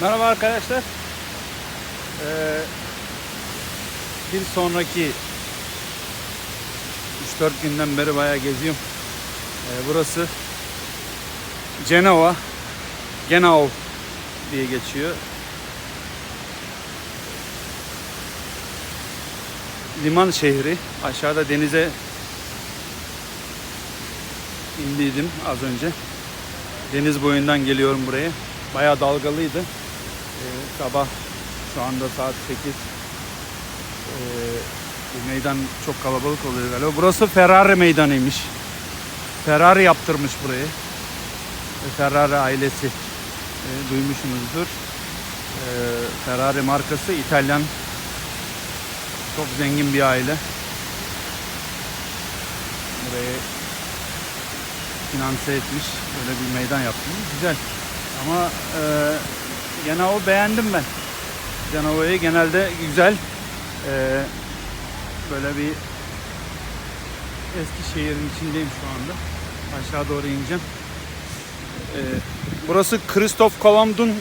Merhaba arkadaşlar. Ee, bir sonraki 3-4 günden beri bayağı geziyorum. Ee, burası Cenova, Genau diye geçiyor. Liman şehri. Aşağıda denize indiydim az önce. Deniz boyundan geliyorum buraya. Bayağı dalgalıydı. Ee, sabah şu anda saat 8. Ee, meydan çok kalabalık oluyor galiba. Burası Ferrari meydanıymış. Ferrari yaptırmış burayı. Ferrari ailesi e, duymuşsunuzdur. Ee, Ferrari markası İtalyan çok zengin bir aile. Burayı finanse etmiş. Böyle bir meydan yapmış. Güzel. Ama e, gene o beğendim ben. Cenova'yı genelde güzel. E, böyle bir Eskişehir'in içindeyim şu anda. Aşağı doğru ineceğim. E, burası Kristof Kolomb'un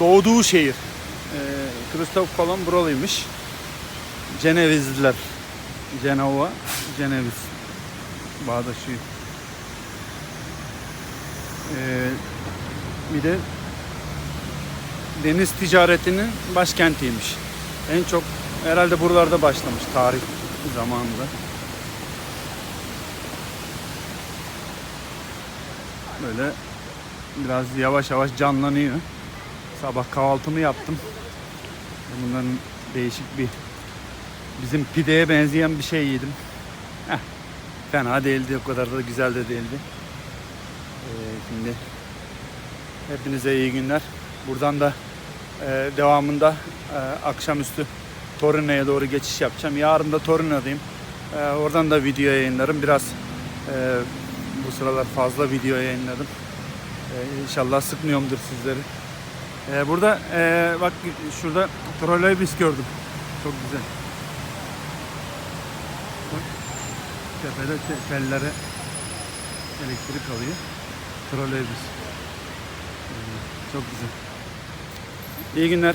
doğduğu şehir. E, Kristof Kolomb buralıymış. Cenevizliler. Cenova, Ceneviz bağdaşıyor. Ee, bir de deniz ticaretinin başkentiymiş. En çok herhalde buralarda başlamış tarih zamanında. Böyle biraz yavaş yavaş canlanıyor. Sabah kahvaltımı yaptım. Bunların değişik bir bizim pideye benzeyen bir şey yedim. Heh, fena değildi, o kadar da güzel de değildi. Ee, şimdi hepinize iyi günler. Buradan da e, devamında e, akşamüstü Torino'ya doğru geçiş yapacağım. Yarın da Torino'dayım. E, oradan da video yayınlarım. Biraz e, bu sıralar fazla video yayınladım. E, inşallah sıkmıyorumdur sizleri. E, burada e, bak şurada trolleybüs gördüm. Çok güzel. Bak, tepede te- tellere elektrik alıyor. Trolleybüs. Çok güzel. İyi günler.